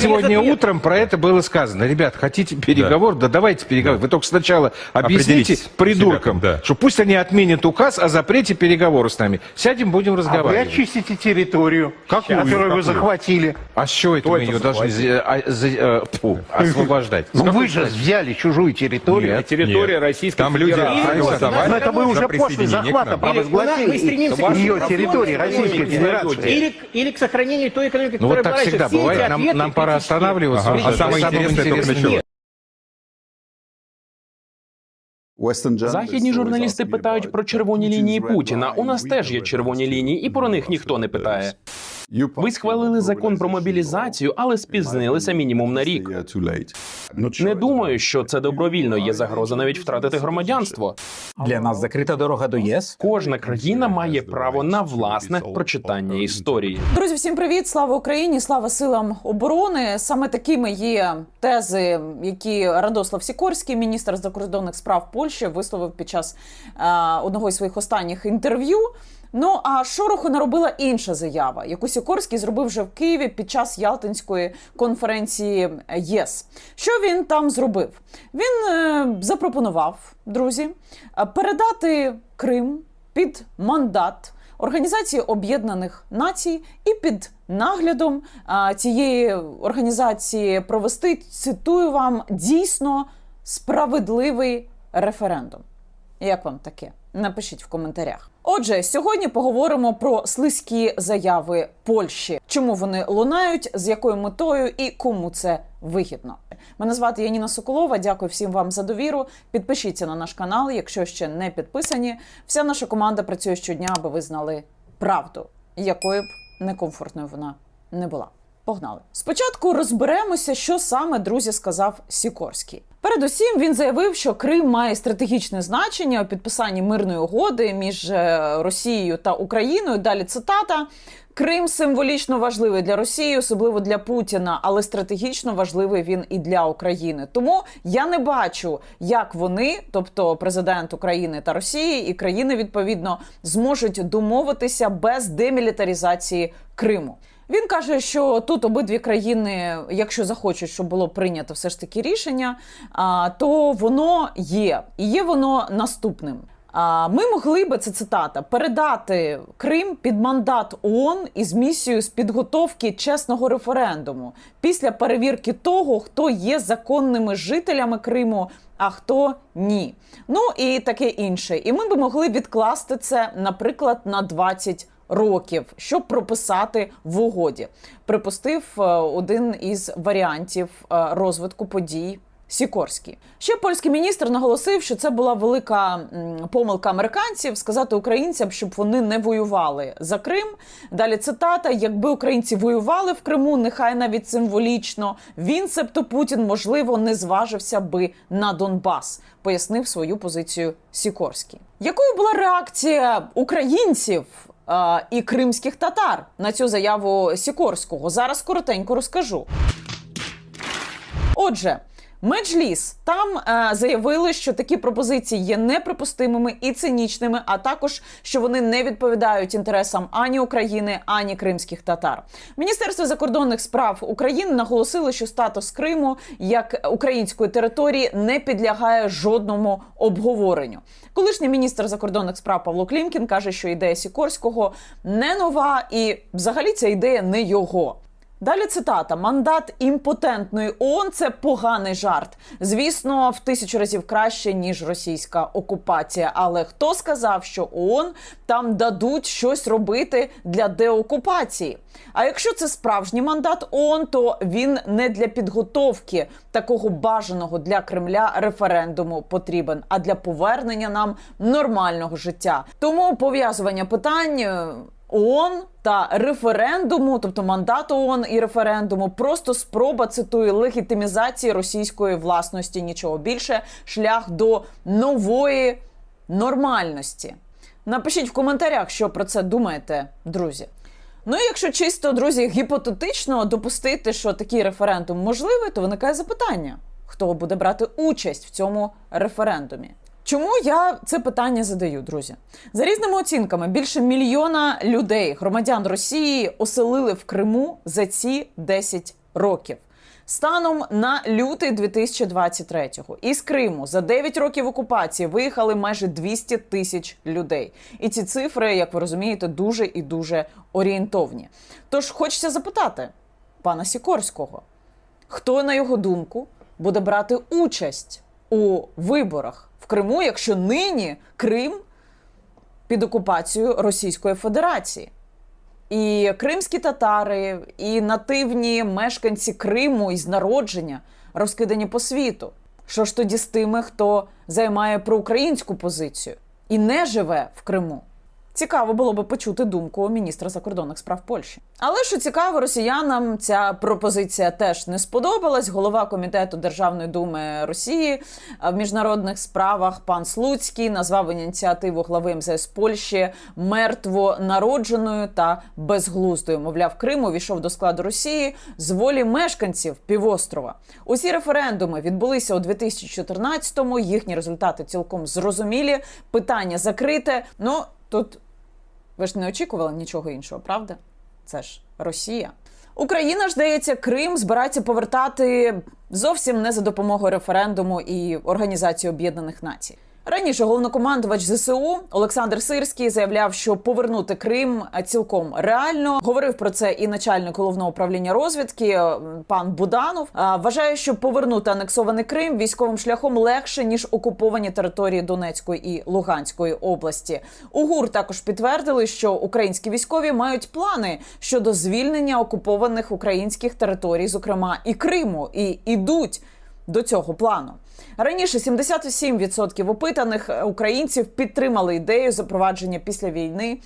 Сегодня утром про это было сказано. Ребят, хотите переговор? Да, давайте переговоры. Вы только сначала объясните придуркам, ребятами, да. что пусть они отменят указ о запрете переговоров с нами. Сядем, будем А вы разговаривать. очистите территорию, Какую? которую вы Какую? захватили. А с чего это Кто мы это ее должны захватил? зе- а, э, тьфу, освобождать? Ну вы же взяли чужую территорию. Нет. Территория Нет. Российской Там люди Федерации. проголосовали Но это вы за уже после захвата провозгласили Мы стремимся к ее территории Российской Федерации. Или, к- сохранению той экономики, Ну которая вот так была раньше. всегда Все эти бывает. Нам, нам пора останавливаться. Ага. А самое интересное только началось. Західні журналісти питають про червоні лінії Путіна. У нас теж є червоні лінії, і про них ніхто не питає. Ви схвалили закон про мобілізацію, але спізнилися мінімум на рік. Не думаю, що це добровільно. Є загроза навіть втратити громадянство. Для нас закрита дорога до ЄС. Кожна країна має право на власне прочитання історії. Друзі, всім привіт! Слава Україні! Слава силам оборони! Саме такими є тези, які Радослав Сікорський, міністр закордонних справ Польщі, висловив під час е, одного із своїх останніх інтерв'ю. Ну а шороху наробила інша заява, яку Сікорський зробив вже в Києві під час Ялтинської конференції ЄС. Що він там зробив? Він е, запропонував, друзі, е, передати Крим під мандат Організації Об'єднаних Націй і під наглядом а, цієї організації провести цитую вам дійсно справедливий референдум. Як вам таке? Напишіть в коментарях. Отже, сьогодні поговоримо про слизькі заяви Польщі, чому вони лунають, з якою метою і кому це вигідно. Мене звати Яніна Соколова. Дякую всім вам за довіру. Підпишіться на наш канал, якщо ще не підписані. Вся наша команда працює щодня, аби ви знали правду, якою б некомфортною вона не була. Погнали. Спочатку розберемося, що саме друзі сказав Сікорський. Передусім він заявив, що Крим має стратегічне значення у підписанні мирної угоди між е, Росією та Україною. Далі цитата. Крим символічно важливий для Росії, особливо для Путіна, але стратегічно важливий він і для України. Тому я не бачу, як вони, тобто президент України та Росії, і країни відповідно зможуть домовитися без демілітаризації Криму. Він каже, що тут обидві країни, якщо захочуть, щоб було прийнято все ж таки рішення, то воно є, і є воно наступним. Ми могли би це цитата передати Крим під мандат ООН із місією з підготовки чесного референдуму після перевірки того, хто є законними жителями Криму, а хто ні. Ну і таке інше. І ми би могли відкласти це, наприклад, на 20 років, щоб прописати в угоді. Припустив е, один із варіантів е, розвитку подій. Сікорський ще польський міністр наголосив, що це була велика помилка американців сказати українцям, щоб вони не воювали за Крим. Далі цитата: якби українці воювали в Криму, нехай навіть символічно, він, себто Путін, можливо, не зважився би на Донбас, пояснив свою позицію Сікорський. Якою була реакція українців? Е, І кримських татар на цю заяву Сікорського зараз коротенько розкажу. Отже, Меджліс там е, заявили, що такі пропозиції є неприпустимими і цинічними, а також що вони не відповідають інтересам ані України, ані кримських татар. Міністерство закордонних справ України наголосило, що статус Криму як української території не підлягає жодному обговоренню. Колишній міністр закордонних справ Павло Клімкін каже, що ідея Сікорського не нова, і взагалі ця ідея не його. Далі цитата: мандат імпотентної ООН – це поганий жарт. Звісно, в тисячу разів краще ніж російська окупація. Але хто сказав, що ООН там дадуть щось робити для деокупації? А якщо це справжній мандат ООН, то він не для підготовки такого бажаного для Кремля референдуму потрібен, а для повернення нам нормального життя. Тому пов'язування питань. ООН та референдуму, тобто мандату ООН і референдуму, просто спроба цитую легітимізації російської власності. Нічого більше, шлях до нової нормальності. Напишіть в коментарях, що про це думаєте, друзі. Ну і якщо чисто, друзі, гіпотетично допустити, що такий референдум можливий, то виникає запитання: хто буде брати участь в цьому референдумі? Чому я це питання задаю, друзі? За різними оцінками, більше мільйона людей, громадян Росії, оселили в Криму за ці 10 років. Станом на лютий 2023-го із Криму за 9 років окупації виїхали майже 200 тисяч людей. І ці цифри, як ви розумієте, дуже і дуже орієнтовні. Тож хочеться запитати пана Сікорського, хто, на його думку, буде брати участь у виборах в Криму, якщо нині Крим під окупацією Російської Федерації. І кримські татари, і нативні мешканці Криму із народження розкидані по світу. Що ж тоді з тими, хто займає проукраїнську позицію і не живе в Криму? Цікаво було би почути думку міністра закордонних справ Польщі. Але що цікаво, росіянам ця пропозиція теж не сподобалась. Голова комітету Державної думи Росії в міжнародних справах пан Слуцький назвав ініціативу глави МЗС Польщі мертво народженою та безглуздою. Мовляв, Крим увійшов до складу Росії з волі мешканців півострова. Усі референдуми відбулися у 2014-му. Їхні результати цілком зрозумілі. Питання закрите. Ну тут ви ж не очікували нічого іншого, правда? Це ж Росія. Україна ж здається, Крим збирається повертати зовсім не за допомогою референдуму і Організації Об'єднаних Націй. Раніше головнокомандувач ЗСУ Олександр Сирський заявляв, що повернути Крим цілком реально. Говорив про це і начальник головного управління розвідки е, пан Буданов. Вважає, що повернути анексований Крим військовим шляхом легше ніж окуповані території Донецької і Луганської області. У ГУР також підтвердили, що українські військові мають плани щодо звільнення окупованих українських територій, зокрема і Криму, і ідуть до цього плану. Раніше 77% опитаних українців підтримали ідею запровадження після війни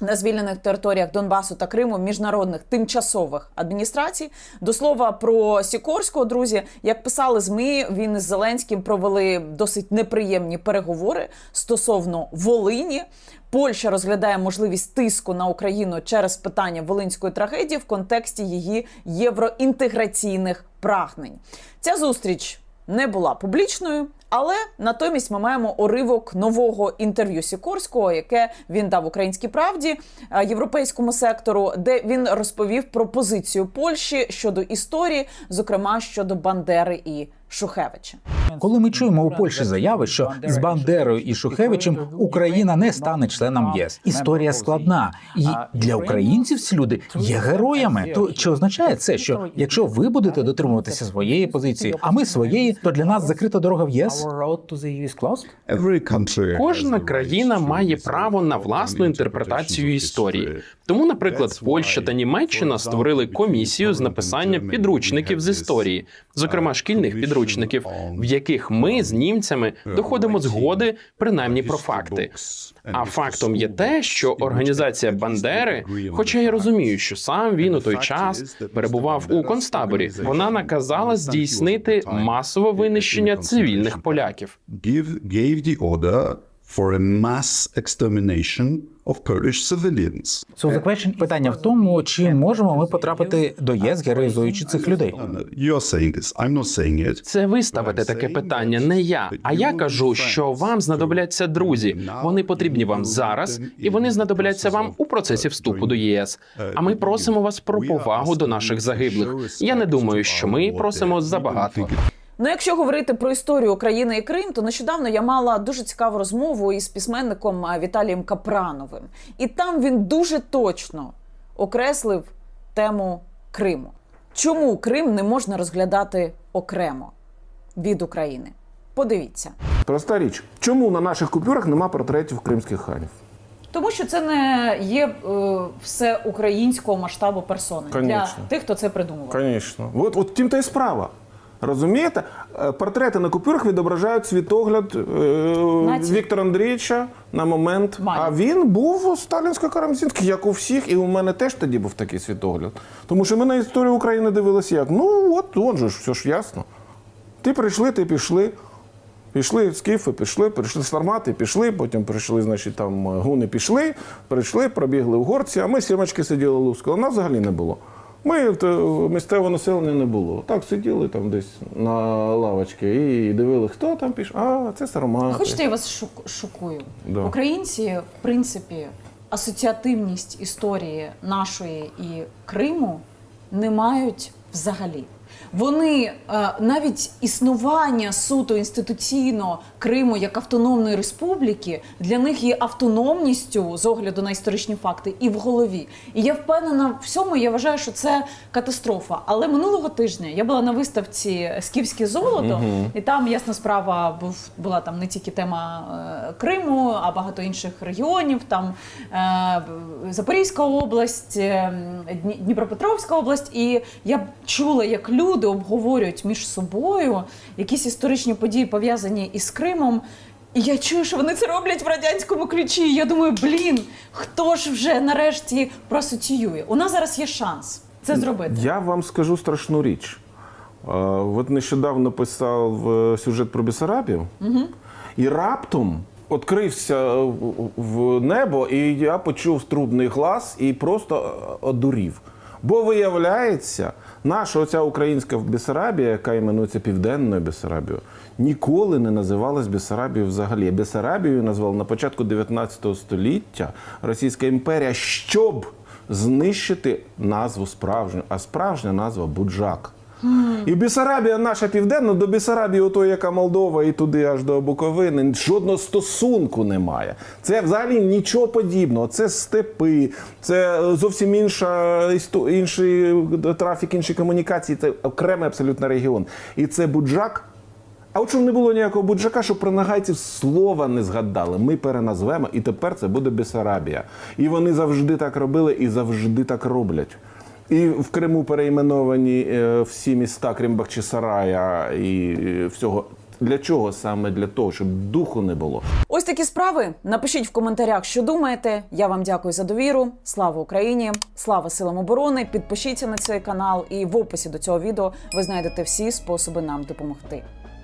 на звільнених територіях Донбасу та Криму міжнародних тимчасових адміністрацій. До слова про Сікорського, друзі, як писали змі, він із Зеленським провели досить неприємні переговори стосовно Волині. Польща розглядає можливість тиску на Україну через питання волинської трагедії в контексті її євроінтеграційних прагнень. Ця зустріч не була публічною, але натомість ми маємо уривок нового інтерв'ю Сікорського, яке він дав українській правді е, європейському сектору, де він розповів про позицію Польщі щодо історії, зокрема щодо Бандери і Шухевича. Коли ми чуємо у Польщі заяви, що з Бандерою і Шухевичем Україна не стане членом ЄС. Історія складна, і для українців ці люди є героями. То чи означає це, що якщо ви будете дотримуватися своєї позиції, а ми своєї, то для нас закрита дорога в ЄС? Кожна країна має право на власну інтерпретацію історії. Тому, наприклад, Польща та Німеччина створили комісію з написання підручників з історії, зокрема шкільних підручників, в яких ми з німцями доходимо згоди принаймні про факти. А фактом є те, що організація Бандери, хоча я розумію, що сам він у той час перебував у концтаборі, вона наказала здійснити масове винищення цивільних поляків. give, gave the order for a mass extermination of Polish civilians. Питання в тому, чи можемо ми потрапити до ЄС, героїзуючи цих людей. No, You're saying this. I'm not saying it. Це ви ставите таке питання, не я. А я кажу, що вам знадобляться друзі. Вони потрібні вам зараз, і вони знадобляться вам у процесі вступу до ЄС. А ми просимо вас про повагу до наших загиблих. Я не думаю, що ми просимо забагато. Ну, якщо говорити про історію України і Крим, то нещодавно я мала дуже цікаву розмову із письменником Віталієм Капрановим, і там він дуже точно окреслив тему Криму. Чому Крим не можна розглядати окремо від України? Подивіться. Проста річ. Чому на наших купюрах нема портретів кримських ханів? Тому що це не є е, все українського масштабу персони для тих, хто це придумував. Звісно. От, от тим та й справа. Розумієте? Е, Портрети на купюрах відображають світогляд е, Віктора Андрійовича на момент. Має. А він був сталінсько-карамзінський, як у всіх, і у мене теж тоді був такий світогляд. Тому що ми на історію України дивилися як. Ну, от, от же ж, все ж ясно. Ти прийшли, ти пішли. Пішли скіфи, пішли, прийшли сармати, пішли, потім прийшли, значить, там е, гуни пішли, прийшли, пробігли в горці, а ми сімочки сиділи лускали. Нас взагалі не було. Ми то, місцевого населення не було. Так сиділи там десь на лавочці і дивили, хто там пішов. А, це сармати. Хочете, я вас шок- шокую? Да. Українці, в принципі, асоціативність історії нашої і Криму не мають взагалі. Вони е, навіть існування суто інституційно Криму як автономної республіки для них є автономністю з огляду на історичні факти і в голові. І я впевнена в всьому. Я вважаю, що це катастрофа. Але минулого тижня я була на виставці Скіфське золото, і там ясна справа був була там не тільки тема е, Криму, а багато інших регіонів. Там е, Запорізька область, е, Дніпропетровська область. І я чула, як люди обговорюють між собою якісь історичні події пов'язані із Кримом. І я чую, що вони це роблять в радянському ключі. І я думаю, блін, хто ж вже нарешті проасоціює? У нас зараз є шанс це зробити. Я вам скажу страшну річ. Е, От нещодавно писав е, сюжет про Бесарабію, і раптом відкрився в- в небо, і я почув трубний глас і просто е, одурів. Бо виявляється, наша оця українська Бесарабія, яка іменується Південною Бесарабією, ніколи не називалась Бесарабією взагалі. Бесарабією назвали на початку 19 століття Російська імперія, щоб знищити назву справжню, а справжня назва Буджак. І Бісарабія наша південна до Бісарабії, отої, яка Молдова, і туди аж до Буковини, жодного стосунку немає. Це взагалі нічого подібного. Це степи, це зовсім інша інший трафік, інші комунікації. Це окремий абсолютно регіон. І це Буджак. А от щоб не було ніякого буджака, щоб про нагайців слова не згадали. Ми переназвемо, і тепер це буде Бесарабія. І вони завжди так робили і завжди так роблять. І в Криму перейменовані е, всі міста, крім Бахчисарая і е, всього. Для чого? Саме для того, щоб духу не було. Ось такі справи. Напишіть в коментарях, що думаєте. Я вам дякую за довіру. Слава Україні! Слава силам оборони! Підпишіться на цей канал, і в описі до цього відео ви знайдете всі способи нам допомогти.